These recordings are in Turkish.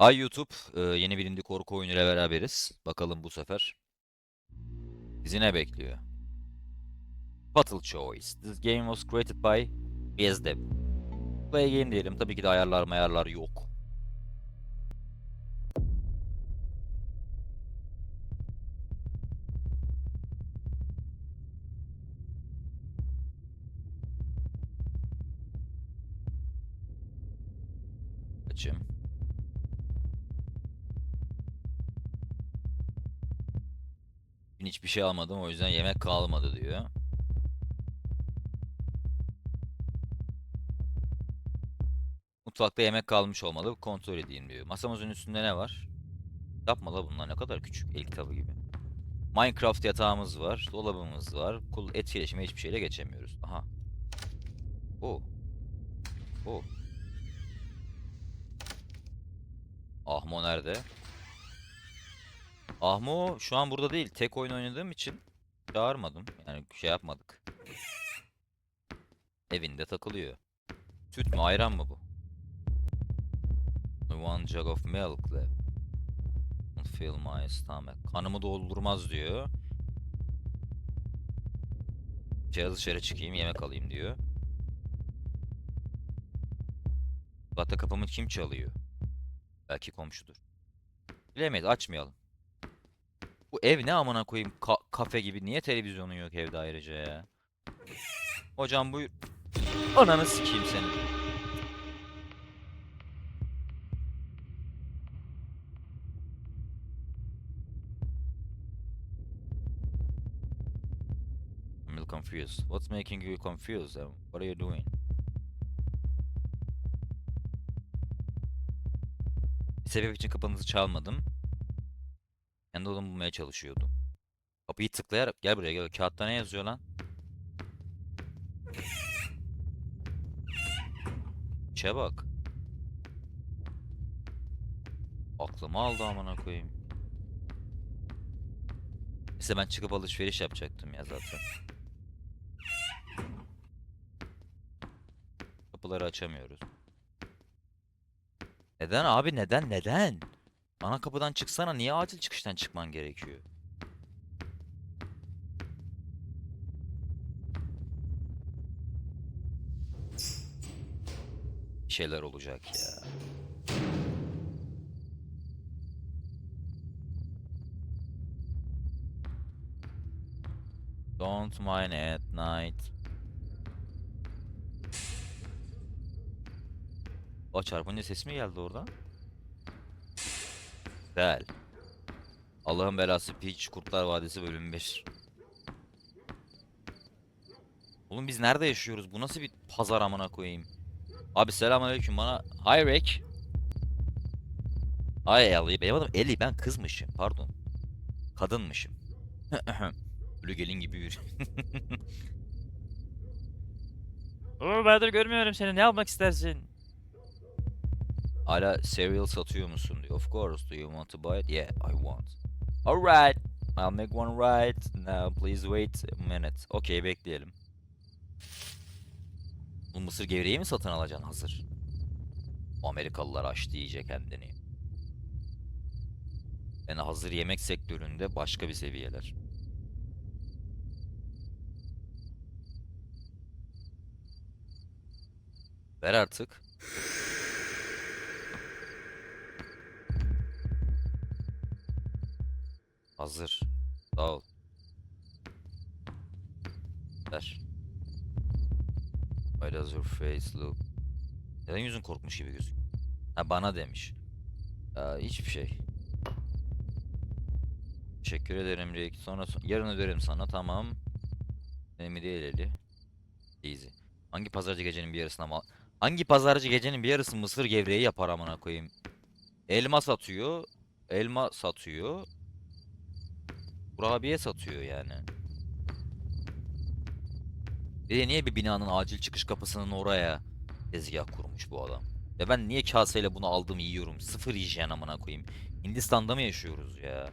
Ay YouTube, e, yeni bir indie korku oyunuyla beraberiz. Bakalım bu sefer bizi ne bekliyor? Battle Choice. This game was created by BSDev. Play game diyelim. Tabii ki de ayarlar mayarlar yok. Açayım. Bugün hiçbir şey almadım o yüzden yemek kalmadı diyor. Mutfakta yemek kalmış olmalı. Kontrol edeyim diyor. Masamızın üstünde ne var? Yapma la bunlar ne kadar küçük. El kitabı gibi. Minecraft yatağımız var. Dolabımız var. Kul etkileşime hiçbir şeyle geçemiyoruz. Aha. O. O. Ahmo nerede? Ahmo şu an burada değil. Tek oyun oynadığım için çağırmadım. Yani şey yapmadık. Evinde takılıyor. Süt mü ayran mı bu? One jug of milk left. Fill my stomach. Kanımı doldurmaz diyor. Biraz dışarı çıkayım yemek alayım diyor. Hatta kapımı kim çalıyor? Belki komşudur. Bilemeyiz açmayalım. Bu ev ne amına koyayım Ka- kafe gibi niye televizyonun yok evde ayrıca ya? Hocam buyur. Ananı sikeyim seni. I'm a little confused. What's making you confused? um? What are you doing? Sebep için kapınızı çalmadım. Odamı bulmaya çalışıyordum. Kapıyı tıklayarak gel buraya gel. Kağıtta ne yazıyor lan? İşe bak. Aklımı aldı amına koyayım. İşte ben çıkıp alışveriş yapacaktım ya zaten. Kapıları açamıyoruz. Neden abi neden neden? Ana kapıdan çıksana niye acil çıkıştan çıkman gerekiyor? Şeyler olacak ya. Don't mine at night. O çarpınca ses mi geldi oradan? Güzel. Allah'ın belası Peach Kurtlar Vadisi bölüm 5. Oğlum biz nerede yaşıyoruz? Bu nasıl bir pazar amına koyayım? Abi selamünaleyküm bana. Hi Rick. Hi Ellie. Benim adım Ellie ben kızmışım. Pardon. Kadınmışım. Ölü gelin gibi bir. Oo Bahadır görmüyorum seni. Ne almak istersin? Hala cereal satıyor musun diyor. Of course. Do you want to buy it? Yeah, I want. Alright. I'll make one right now. Please wait a minute. Okey bekleyelim. Bu mısır gevreği mi satın alacaksın hazır? O Amerikalılar açtı iyice kendini. Yani hazır yemek sektöründe başka bir seviyeler. Ver artık. Hazır. Sağ ol. Ver. Why does your face look? Neden yüzün korkmuş gibi gözüküyor? Ha bana demiş. Aa, hiçbir şey. Teşekkür ederim Rick. Sonra son- yarın öderim sana tamam. Benim değil eli. Easy. Hangi pazarcı gecenin bir yarısına mal... Hangi pazarcı gecenin bir yarısı mısır gevreği yapar amına koyayım? Elma satıyor. Elma satıyor. Kurabiye satıyor yani. Bir de niye bir binanın acil çıkış kapısının oraya tezgah kurmuş bu adam? Ya ben niye kaseyle bunu aldım yiyorum? Sıfır hijyen amına koyayım. Hindistan'da mı yaşıyoruz ya?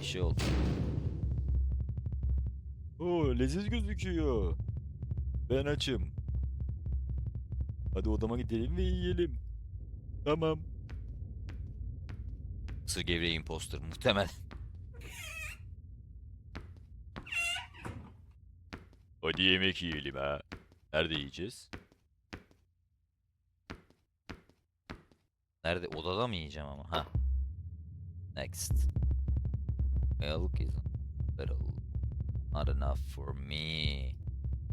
Bir şey oldu. Oo leziz gözüküyor. Ben açım. Hadi odama gidelim ve yiyelim. Tamam. Sır gevreği imposter muhtemel. Hadi yemek yiyelim ha. Nerede yiyeceğiz? Nerede? Odada mı yiyeceğim ama? Ha. Next. Milk is little. Not enough for me.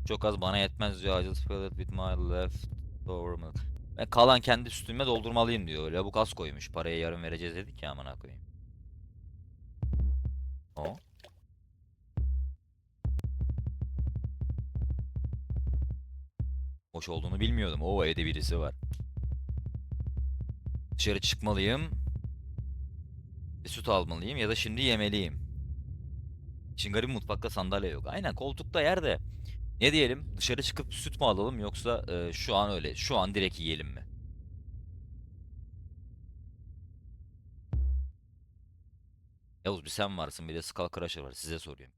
Çok az bana yetmez diyor. I just fill it with my left over milk. Ben kalan kendi sütüme doldurmalıyım diyor. Lavuk az koymuş. Parayı yarın vereceğiz dedik ya amına koyayım. O. Hoş olduğunu bilmiyordum. O evde birisi var. Dışarı çıkmalıyım. Bir süt almalıyım ya da şimdi yemeliyim. İşin garip mutfakta sandalye yok. Aynen koltukta yerde. Ne diyelim? Dışarı çıkıp süt mü alalım yoksa e, şu an öyle. Şu an direkt yiyelim mi? Yavuz bir sen varsın bir de Skull Crusher var. Size soruyorum.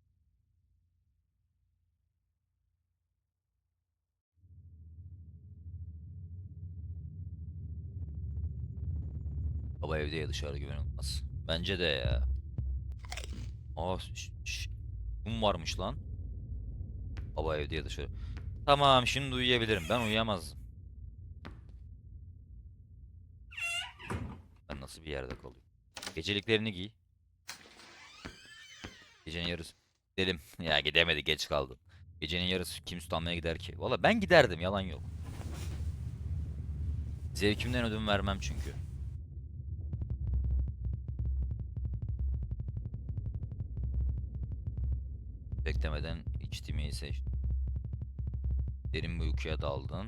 Baba evde ya dışarı güven olmaz. Bence de ya. Aa ş- ş- Kum varmış lan. Baba evde ya dışarı. Tamam şimdi uyuyabilirim. Ben uyuyamazdım. Ben nasıl bir yerde kalıyorum? Geceliklerini giy. Gecenin yarısı. Gidelim. Ya gidemedi geç kaldım. Gecenin yarısı kim süt gider ki? Valla ben giderdim yalan yok. Zevkimden ödün vermem çünkü. Beklemeden içtiğimi seçtim. Derin bir uykuya daldın.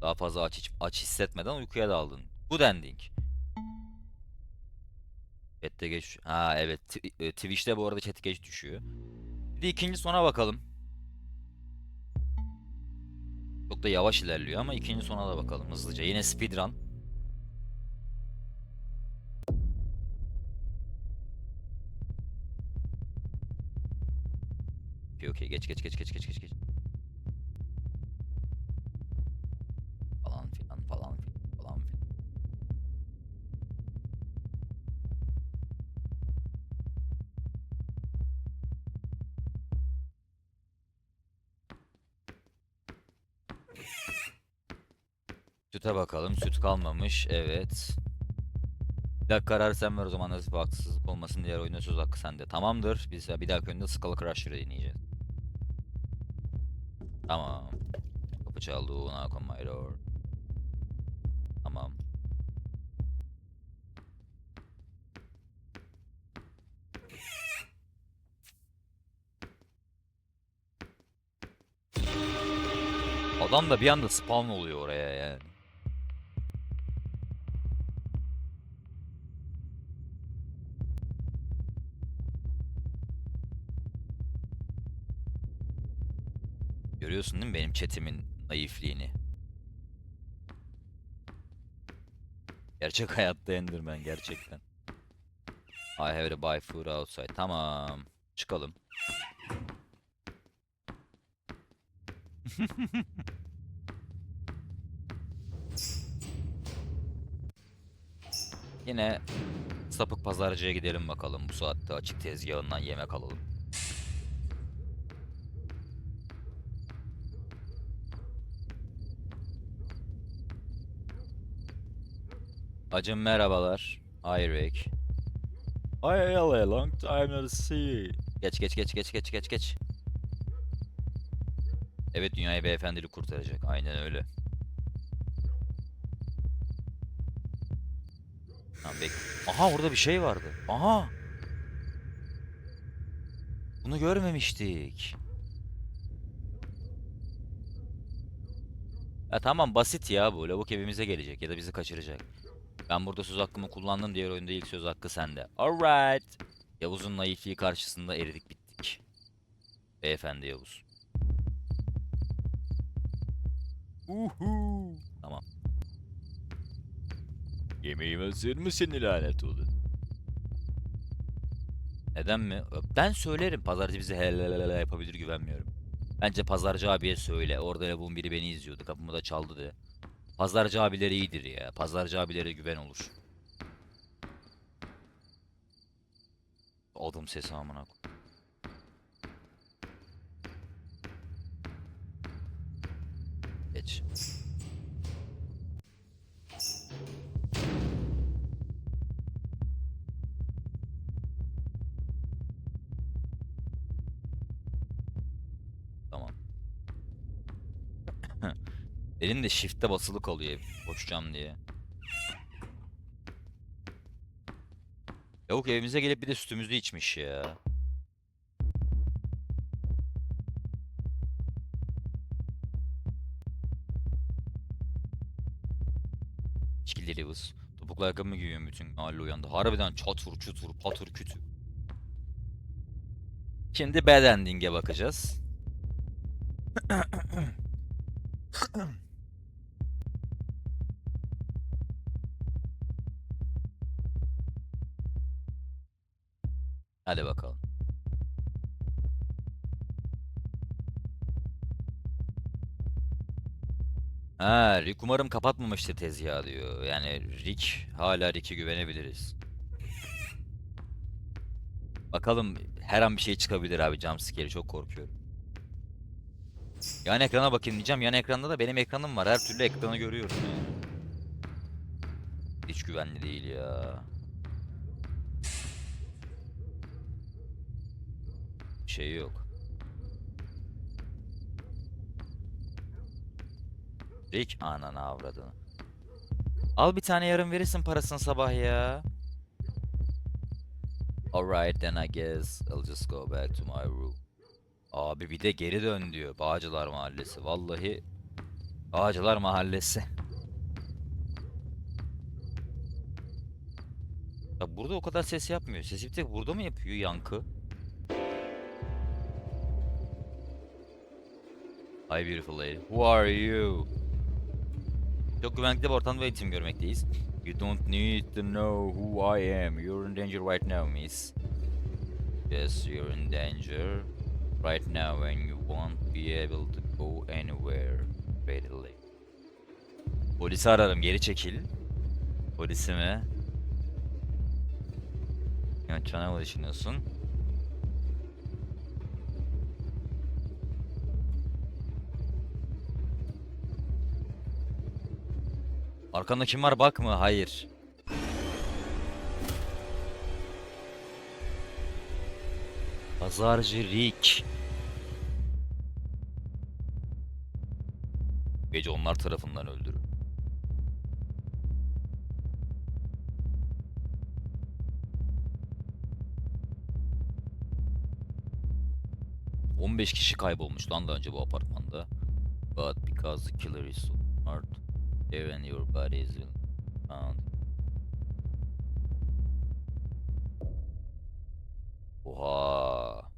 Daha fazla aç, aç hissetmeden uykuya daldın. Bu ending. Chat'te geç. Ha evet. E, Twitch'te bu arada chat geç düşüyor. Bir de ikinci sona bakalım. Çok da yavaş ilerliyor ama ikinci sona da bakalım hızlıca. Yine speedrun. Okey geç geç geç geç geç geç geç. Falan filan falan filan falan filan. Süte bakalım. Süt kalmamış. Evet. Bir dakika karar sen ver o zaman nasıl haksızlık olmasın diğer oyunda söz hakkı sende. Tamamdır. Biz bir dahaki oyunda Skull Crusher'ı deneyeceğiz. Tamam. Kapı çaldı. My door. Tamam. Adam da bir anda spawn oluyor oraya yani. Görüyorsun değil mi benim chatimin naifliğini? Gerçek hayatta Enderman gerçekten. I have to buy food outside. Tamam. Çıkalım. Yine sapık pazarcıya gidelim bakalım bu saatte açık tezgahından yemek alalım. Acım merhabalar. Rick. Hi LA, long time no see. Geç geç geç geç geç geç geç. Evet dünyayı beyefendilik kurtaracak. Aynen öyle. Tamam bek. Aha orada bir şey vardı. Aha. Bunu görmemiştik. Ya tamam basit ya bu. Lavuk evimize gelecek ya da bizi kaçıracak. Ben burada söz hakkımı kullandım. Diğer oyunda ilk söz hakkı sende. Alright. Yavuz'un naifliği karşısında eridik bittik. Beyefendi Yavuz. Uhu. Tamam. Yemeğime hazır mısın lanet olun? Neden mi? Ben söylerim. Pazarcı bizi helal yapabilir güvenmiyorum. Bence pazarcı abiye söyle. Orada lavuğun biri beni izliyordu. Kapımı da çaldı de. Pazarcı abileri iyidir ya. Pazarcı abilere güven olur. Adım sesi amına Geç. Benim de shift'te basılı kalıyor koşacağım diye. Yok evimize gelip bir de sütümüzü içmiş ya. İçkili Lewis. Topuklu ayakkabı mı giyiyorsun bütün mahalle uyandı. Harbiden çatır çutur patır kütü. Şimdi bad bakacağız. Hadi bakalım. Ha, Rick umarım kapatmamıştır tezgahı diyor. Yani Rick, hala Rick'e güvenebiliriz. Bakalım her an bir şey çıkabilir abi jumpscare'i çok korkuyorum. Yan ekrana bakayım diyeceğim. Yan ekranda da benim ekranım var. Her türlü ekranı görüyorum yani. Hiç güvenli değil ya. Şey yok. Rick ananı avradını. Al bir tane yarım verirsin parasını sabah ya. Alright then I guess I'll just go back to my room. Abi bir de geri dön diyor. Bağcılar Mahallesi. Vallahi Bağcılar Mahallesi. Ya burada o kadar ses yapmıyor. Sesi bir tek burada mı yapıyor yankı? Hi beautiful lady. Who are you? Çok güvenlikli bir ortamda eğitim görmekteyiz. You don't need to know who I am. You're in danger right now, miss. Yes, you're in danger right now and you won't be able to go anywhere readily. Polisi ararım, geri çekil. Polisi mi? Yönetmene mı düşünüyorsun? Arkanda kim var bak mı? Hayır. Pazarcı Rick. Gece onlar tarafından öldürün. ...15 kişi kaybolmuş lan daha önce bu apartmanda. But because the killer is so smart... ...even your body is found. Oha.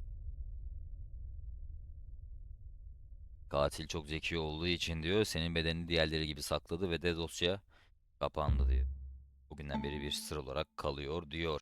Katil çok zeki olduğu için diyor senin bedenini diğerleri gibi sakladı ve de dosya kapandı diyor. Bugünden beri bir sır olarak kalıyor diyor.